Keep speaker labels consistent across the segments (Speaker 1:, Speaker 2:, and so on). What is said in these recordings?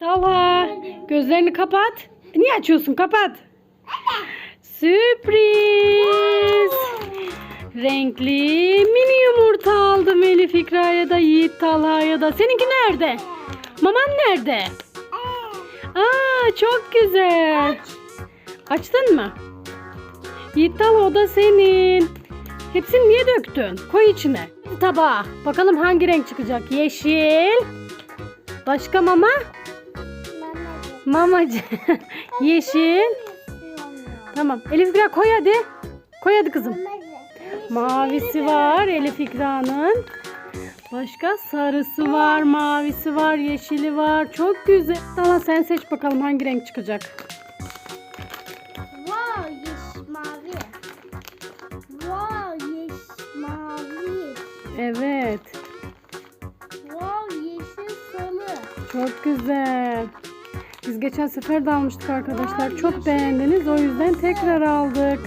Speaker 1: Talha gözlerini kapat. Niye açıyorsun? Kapat. Sürpriz. Renkli mini yumurta aldım Elif İkra'ya da Yiğit Talha'ya da. Seninki nerede? Maman nerede? Aa çok güzel. Açtın mı? Yiğit Talha o da senin. Hepsini niye döktün? Koy içine. Tabağa. Bakalım hangi renk çıkacak? Yeşil. Başka mama? Mamacı. Yeşil. Tamam. Elif İkra koy hadi. Koy hadi kızım. Mavisi var Elif İkra'nın. Başka sarısı var, mavisi var, yeşili var. Çok güzel. Tamam sen seç bakalım hangi renk çıkacak.
Speaker 2: Wow, yeş mavi. Wow, yeş mavi.
Speaker 1: Evet.
Speaker 2: Wow, yeşil sarı.
Speaker 1: Çok güzel. Biz geçen sefer de almıştık arkadaşlar. Çok beğendiniz. O yüzden tekrar aldık.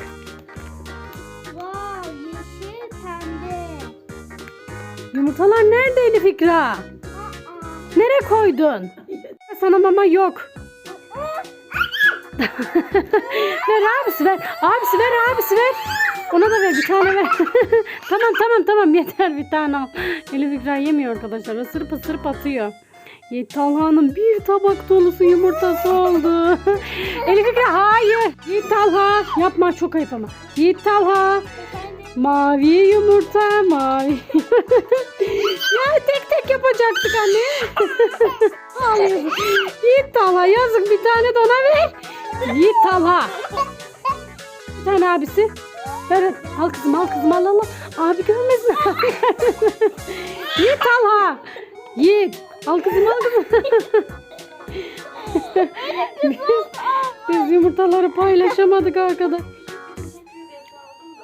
Speaker 2: Wow, yeşil pembe.
Speaker 1: Yumurtalar nerede Elif İkra?
Speaker 2: Aa.
Speaker 1: Nereye koydun? Sana mama yok. ver abisi ver. Abisi ver abisi ver. Ona da ver bir tane ver. tamam tamam tamam yeter bir tane al. Elif İkra yemiyor arkadaşlar. Isırıp ısırıp atıyor. Talha'nın bir tabak dolusu yumurtası oldu. Elif İkra hayır. Yiğit Talha yapma çok ayıp ama. Yiğit Talha mavi yumurta mavi. ya tek tek yapacaktık anne. Yiğit Talha yazık bir tane de ona ver. Yiğit Talha. Bir tane abisi. Ver al kızım al kızım al al. al. Abi görmesin. Yiğit Talha. Yiğit. Al kızım al kızım. biz, biz yumurtaları paylaşamadık arkada.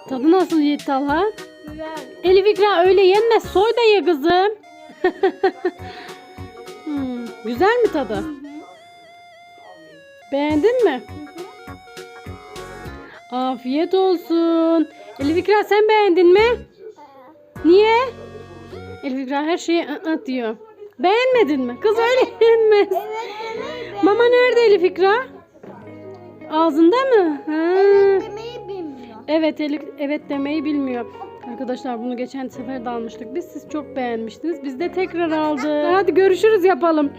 Speaker 1: Tadı nasıl Yiğit Talha?
Speaker 2: Güzel.
Speaker 1: Elif İkra öyle yenmez. Soy da ye kızım. Hmm, güzel mi tadı? Beğendin mi? Afiyet olsun. Elif İkra sen beğendin mi? Niye? Elif İkra her şeyi ı ı diyor. Beğenmedin mi? Kız öyle yenmez.
Speaker 2: Evet, evet.
Speaker 1: Mama nerede Elif İkra? Ağzında mı? Ha.
Speaker 2: Demeyi bilmiyor.
Speaker 1: Evet Elif evet demeyi bilmiyor. Arkadaşlar bunu geçen sefer de almıştık. Biz siz çok beğenmiştiniz. Biz de tekrar aldık. Hadi görüşürüz yapalım.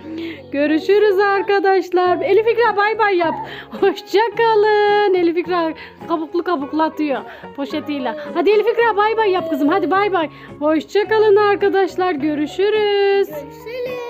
Speaker 1: Görüşürüz arkadaşlar. Elif İkra bay bay yap. Hoşça kalın. Elif İkra kabuklu kabuklu atıyor poşetiyle. Hadi Elif İkra bay bay yap kızım. Hadi bay bay. Hoşça kalın arkadaşlar. Görüşürüz.
Speaker 2: Görüşürüz.